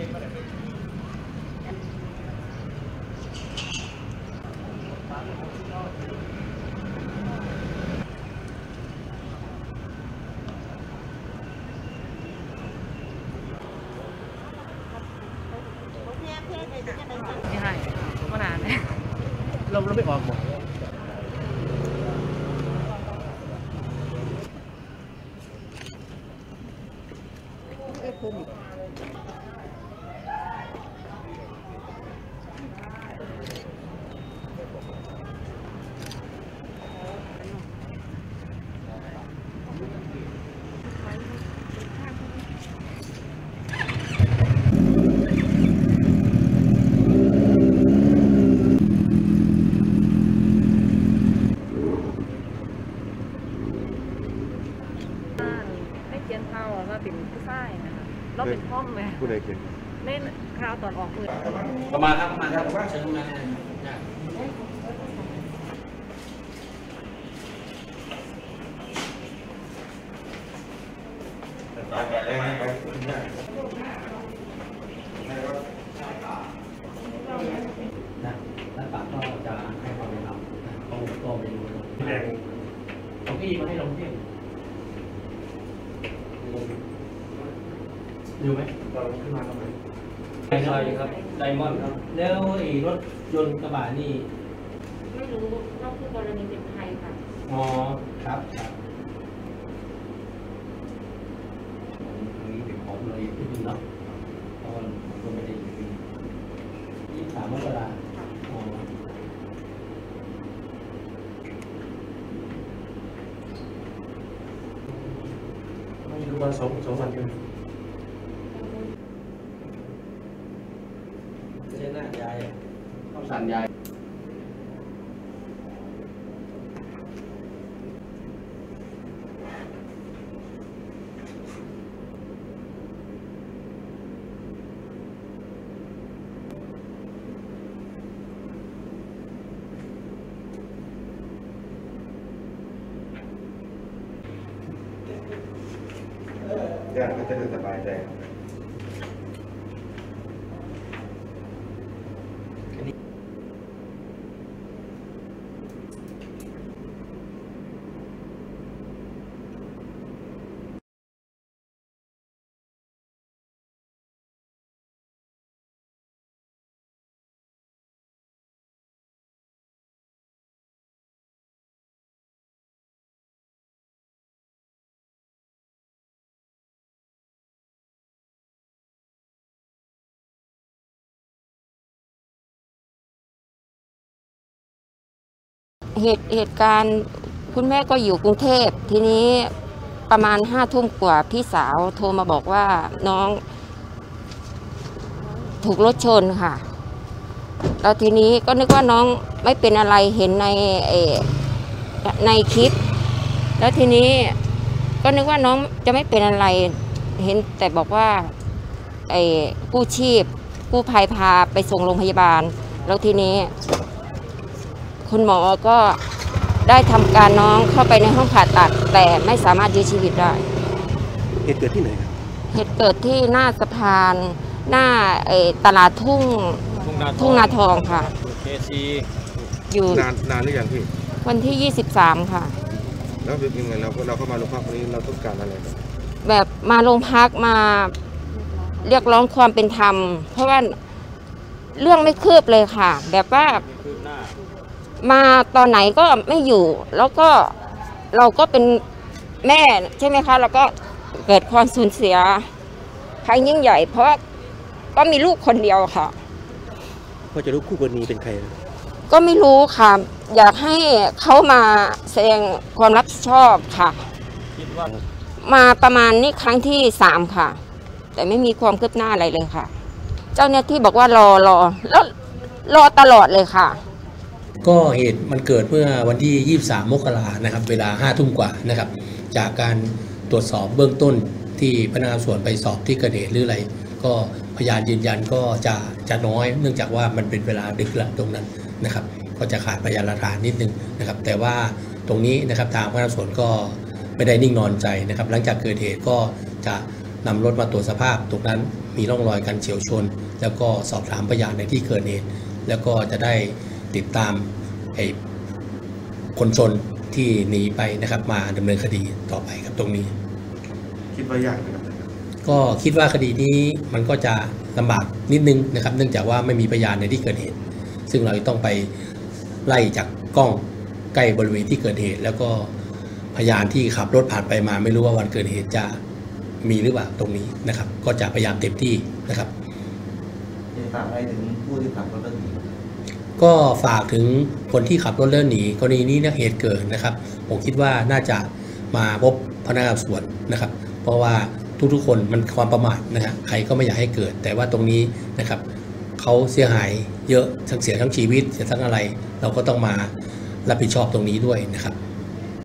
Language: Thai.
ไม่ให้มานานแล้วเราเราไม่ออกหมดไม่เขียนข่าวว่าเป็นผู้ชายนะคะเราเป็นพ่อมเลยผู้ใดเขียนเล่นข่าวตอนออกมือประมาณครับประมาณครับเชิญมาได้ นะแล้วปากก็จะให้ความเป็นธรรมนะเขาก็ไม่รู้แรงของพี่มาให้ลงเที่ยง อยู่ไหมเราขึ้นมาทำไมไดซอยครับ ไดมอนด์ครับ แล้วไอ้รถยนต์กระบะนี่ ไม่รู้นอกคือกรณีเป็นใครค่ะอ๋อ ครับครับตรงนี้เป็นของเลยที่ดินเนาะเพราะว่าผมก็ไม่ได้อยู่ที่ยี่สามมกราอ๋อไม่รู้ว่าสองสองวันกันไม่ใช่หน้ายายข้าวสารยายญาติก็จะได้สบายใจ เหตุเหตุการณ์คุณแม่ก็อยู่กรุงเทพทีนี้ประมาณห้าทุ่มกว่าพี่สาวโทรมาบอกว่าน้อง ถูกรถชนค่ะแล้วทีนี้ก็นึกว่าน้องไม่เป็นอะไรเห็นในในคลิป แล้วทีนี้ก็นึกว่าน้องจะไม่เป็นอะไร เห็นแต่บอกว่าไอ้กู้ชีพกู้ภัยพาไปส่งโรงพยาบาล แล้วทีนี้ คุณหมอก็ได้ทำการน้องเข้าไปในห้องผ่าตัด แต่ไม่สามารถยื้อชีวิตได้ เหตุเกิดที่ไหนครับ เหตุเกิดที่หน้าสะพาน หน้าเอ่อตลาดทุ่งทุ่งนาทองค่ะเคซีอยู่นานนานหรือยังพี่ วันที่ 23 ค่ะ แล้วเป็นยังไงเราเราเข้ามาโรงพักวันนี้เราต้องการอะไรครับแบบมาโรงพักมาเรียกร้องความเป็นธรรม เพราะว่าเรื่องไม่คืบเลยค่ะ แบบว่าคืบหน้า มาตอนไหนก็ไม่อยู่ แล้วก็เราก็เป็นแม่ใช่ไหมคะแล้วก็เกิดความสูญเสียครั้งยิ่งใหญ่ เพราะว่าก็มีลูกคนเดียวค่ะ พอจะรู้คู่กรณีเป็นใครนะก็ไม่รู้ค่ะ อยากให้เขามาแสดงความรับผิดชอบค่ะ คิดว่ามาประมาณนี้ครั้งที่สามค่ะ แต่ไม่มีความคืบหน้าอะไรเลยค่ะ เจ้าหน้าที่บอกว่ารอรอแล้วรอตลอดเลยค่ะ ก็เหตุมันเกิดเมื่อวันที่ 23 มกรานะครับ เวลา 5 ทุ่มกว่านะครับ จากการตรวจสอบเบื้องต้นที่พนักงานสวนไปสอบที่เกิดเหตุหรืออะไร ก็พยานยืนยันก็จะจะน้อย เนื่องจากว่ามันเป็นเวลาดึกละตรงนั้นนะครับ ก็จะขาดพยานหลักฐานนิดนึงนะครับ แต่ว่าตรงนี้นะครับทางพนักงานสวนก็ไม่ได้นิ่งนอนใจนะครับ หลังจากเกิดเหตุก็จะนำรถมาตรวจสภาพตรงนั้นมีร่องรอยการเฉียวชน แล้วก็สอบถามพยานในที่เกิดเหตุ แล้วก็จะได้ ติดตามไอ้คนชนที่หนีไปนะครับมาดำเนินคดีต่อไปครับตรงนี้ คิดว่ายากไหมครับก็คิดว่าคดีนี้มันก็จะลำบากนิดนึงนะครับ เนื่องจากว่าไม่มีพยานในที่เกิดเหตุ ซึ่งเราจะต้องไปไล่จากกล้องใกล้บริเวณที่เกิดเหตุ แล้วก็พยานที่ขับรถผ่านไปมา ไม่รู้ว่าวันเกิดเหตุจะมีหรือเปล่าตรงนี้นะครับ ก็จะพยายามเต็มที่นะครับจะฝากอะไรถึงผู้ที่ขับรถเรื่องนี้ ก็ฝากถึงคนที่ขับรถเลื่อนหนีกรณีนี้นะเหตุเกิดนะครับ ผมคิดว่าน่าจะมาพบพนักงานสอบสวนนะครับ เพราะว่าทุกๆคนมันความประมาทนะฮะใครก็ไม่อยากให้เกิด แต่ว่าตรงนี้นะครับเขาเสียหายเยอะทั้งเสียทั้งชีวิตเสียทั้งอะไร เราก็ต้องมารับผิดชอบตรงนี้ด้วยนะครับ